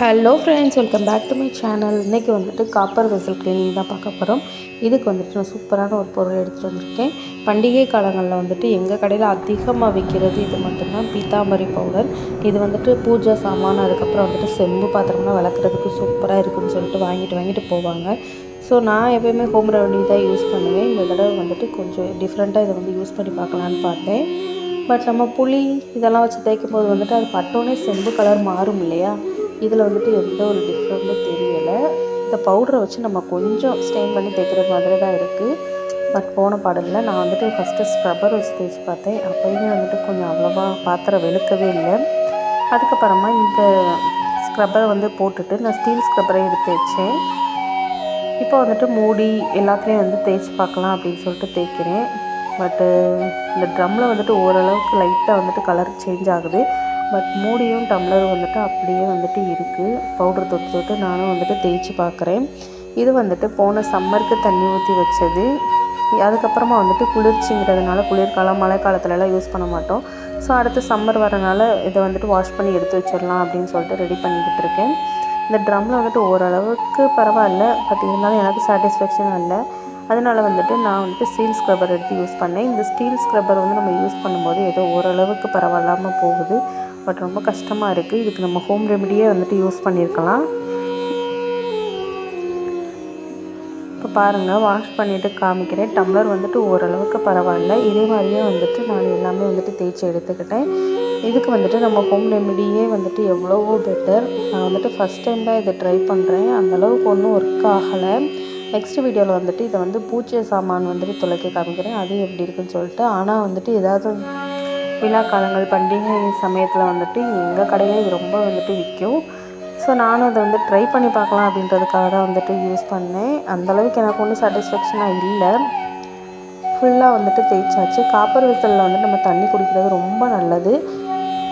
Hello friends welcome back to my channel இன்றைக்கி வந்துட்டு copper vessel cleaning தான் பார்க்க போகிறோம் இதுக்கு வந்துட்டு நான் சூப்பரான ஒரு பொருள் எடுத்துகிட்டு வந்திருக்கேன். பண்டிகை காலங்களில் வந்துட்டு எங்கள் கடையில் அதிகமாக விற்கிறது இது மட்டும்தான். பீத்தாம்பரி பவுடர் இது வந்துட்டு பூஜை சாமான் அதுக்கப்புறம் வந்துட்டு செம்பு பாத்திரம்லாம் விளக்குறதுக்கு சூப்பராக இருக்குன்னு சொல்லிட்டு வாங்கிட்டு வாங்கிட்டு போவாங்க. ஸோ நான் எப்போயுமே ஹோம் ரெமடி தான் யூஸ் பண்ணுவேன். இந்த தடவை வந்துட்டு கொஞ்சம் டிஃப்ரெண்ட்டாக இதை வந்து யூஸ் பண்ணி பார்க்கலான்னு பார்த்தேன். பட் நம்ம புளி இதெல்லாம் வச்சு தேய்க்கும் போது வந்துட்டு அது பட்டோன்னே செம்பு கலர் மாறும் இல்லையா? இதில் வந்துட்டு எந்த ஒரு டிஃப்ரெண்ட்டும் தெரியலை. இந்த பவுடரை வச்சு நம்ம கொஞ்சம் ஸ்டெயின் பண்ணி தேய்க்கிறது மாதிரி தான் இருக்குது பட் போன பாடலில் நான் வந்துட்டு ஃபஸ்ட்டு ஸ்க்ரப்பர் வச்சு தேய்ச்சி பார்த்தேன். அப்போயுமே வந்துட்டு கொஞ்சம் அவ்வளோவா பாத்திரம் வெளுக்கவே இல்லை. அதுக்கப்புறமா இந்த ஸ்க்ரப்பரை வந்து போட்டுட்டு நான் ஸ்டீல் ஸ்க்ரப்பரை எடுத்து தேய்ச்சேன். இப்போ வந்துட்டு மூடி எல்லாத்துலேயும் வந்து தேய்ச்சி பார்க்கலாம் அப்படின்னு சொல்லிட்டு தேய்க்கிறேன். பட்டு இந்த ட்ரம்மில் வந்துட்டு ஓரளவுக்கு லைட்டாக வந்துட்டு கலர் சேஞ்ச் ஆகுது. பட் மூடியும் டம்ளரும் வந்துட்டு அப்படியே வந்துட்டு இருக்குது பவுடர் தொட்டு தொட்டு நானும் வந்துட்டு தேய்ச்சி பார்க்குறேன் இது வந்துட்டு போன சம்மருக்கு தண்ணி ஊற்றி வச்சது. அதுக்கப்புறமா வந்துட்டு குளிர்ச்சிங்கிறதுனால குளிர்காலம் மழை காலத்துலலாம் யூஸ் பண்ண மாட்டோம். ஸோ அடுத்து சம்மர் வரனால இதை வந்துட்டு வாஷ் பண்ணி எடுத்து வச்சிடலாம் அப்படின்னு சொல்லிட்டு ரெடி பண்ணிக்கிட்டு இருக்கேன். இந்த ட்ரம்மில் வந்துட்டு ஓரளவுக்கு பரவாயில்ல. பட் இருந்தாலும் எனக்கு சாட்டிஸ்ஃபேக்ஷன் இல்லை. அதனால் வந்துட்டு நான் வந்துட்டு ஸ்டீல் ஸ்க்ரப்பர் எடுத்து யூஸ் பண்ணேன். இந்த ஸ்டீல் ஸ்க்ரப்பர் வந்து நம்ம யூஸ் பண்ணும்போது ஏதோ ஓரளவுக்கு பரவாயில்லாமல் போகுது. பட் ரொம்ப கஷ்டமாக இருக்குது இதுக்கு நம்ம ஹோம் ரெமடியே வந்துட்டு யூஸ் பண்ணியிருக்கலாம் இப்போ பாருங்கள் வாஷ் பண்ணிவிட்டு காமிக்கிறேன். டம்ளர் வந்துட்டு ஓரளவுக்கு பரவாயில்ல. இதே மாதிரியே வந்துட்டு நான் எல்லாமே வந்துட்டு தேய்ச்சி எடுத்துக்கிட்டேன். இதுக்கு வந்துட்டு நம்ம ஹோம் ரெமடியே வந்துட்டு எவ்வளவோ பெட்டர் நான் வந்துட்டு ஃபஸ்ட் டைம் தான் இதை ட்ரை பண்ணுறேன் அந்தளவுக்கு ஒன்றும் ஒர்க் ஆகலை. நெக்ஸ்ட் வீடியோவில் வந்துட்டு இதை வந்து பூச்சை சாமான் வந்துட்டு துளைக்க காமிக்கிறேன். அது எப்படி இருக்குன்னு சொல்லிட்டு. ஆனால் வந்துட்டு ஏதாவது விழா காலங்கள் பண்டிகை சமயத்தில் வந்துட்டு எங்கள் கடையில் இது ரொம்ப வந்துட்டு விற்கும் ஸோ நானும் அதை வந்து ட்ரை பண்ணி பார்க்கலாம் அப்படின்றதுக்காக தான் வந்துட்டு யூஸ் பண்ணேன். அந்தளவுக்கு எனக்கு ஒன்றும் சாட்டிஸ்ஃபேக்ஷனாக இல்லை. ஃபுல்லாக வந்துட்டு தேய்ச்சாச்சு. காப்பர் விசலில் வந்து நம்ம தண்ணி குடிக்கிறது ரொம்ப நல்லது.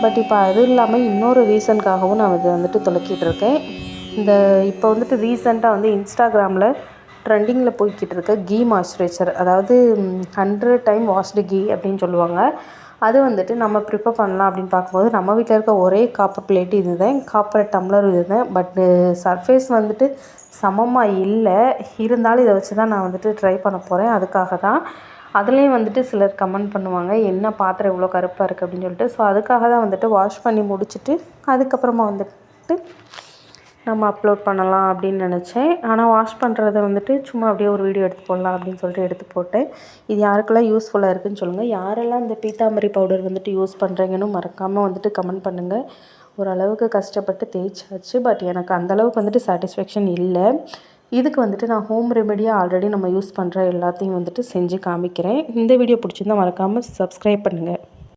பட் இப்போ அது இல்லாமல் இன்னொரு ரீசனுக்காகவும் நான் இதை வந்துட்டு துளக்கிட்டு இருக்கேன். இந்த இப்போ வந்துட்டு ரீசெண்டாக வந்து இன்ஸ்டாகிராமில் ட்ரெண்டிங்கில் போய்கிட்டு இருக்க கீ மாய்ஸ்சரைசர் அதாவது ஹண்ட்ரட் டைம் வாஷ்டு கீ அப்படின்னு சொல்லுவாங்க. அது வந்துட்டு நம்ம ப்ரிப்பேர் பண்ணலாம் அப்படின்னு பார்க்கும்போது நம்ம வீட்டில் இருக்க ஒரே காப்பர் பிளேட் இது தான் காப்பர் டம்ளர் இது தான் பட்டு சர்ஃபேஸ் வந்துட்டு சமமாக இல்லை. இருந்தாலும் இதை வச்சு தான் நான் வந்துட்டு ட்ரை பண்ண போகிறேன் அதுக்காக தான் அதுலேயும் வந்துட்டு சிலர் கமெண்ட் பண்ணுவாங்க என்ன பாத்திரம் இவ்வளோ கருப்பாக இருக்குது அப்படின்னு சொல்லிட்டு. ஸோ அதுக்காக தான் வந்துட்டு வாஷ் பண்ணி முடிச்சுட்டு அதுக்கப்புறமா வந்துட்டு நம்ம அப்லோட் பண்ணலாம் அப்படின்னு நினச்சேன். ஆனால் வாஷ் பண்ணுறத வந்துட்டு சும்மா அப்படியே ஒரு வீடியோ எடுத்து போடலாம் அப்படின்னு சொல்லிட்டு எடுத்து போட்டேன். இது யாருக்கெல்லாம் யூஸ்ஃபுல்லாக இருக்குதுன்னு சொல்லுங்கள் யாரெல்லாம் இந்த பீத்தாமரி பவுடர் வந்துட்டு யூஸ் பண்ணுறீங்கன்னு மறக்காமல் வந்துட்டு கமெண்ட் பண்ணுங்கள் ஓரளவுக்கு கஷ்டப்பட்டு தேய்ச்சாச்சு. பட் எனக்கு அந்தளவுக்கு வந்துட்டு சாட்டிஸ்ஃபேக்ஷன் இல்லை. இதுக்கு வந்துட்டு நான் ஹோம் ரெமெடியாக ஆல்ரெடி நம்ம யூஸ் பண்ணுற எல்லாத்தையும் வந்துட்டு செஞ்சு காமிக்கிறேன். இந்த வீடியோ பிடிச்சிருந்தால் மறக்காமல் சப்ஸ்கிரைப் பண்ணுங்கள்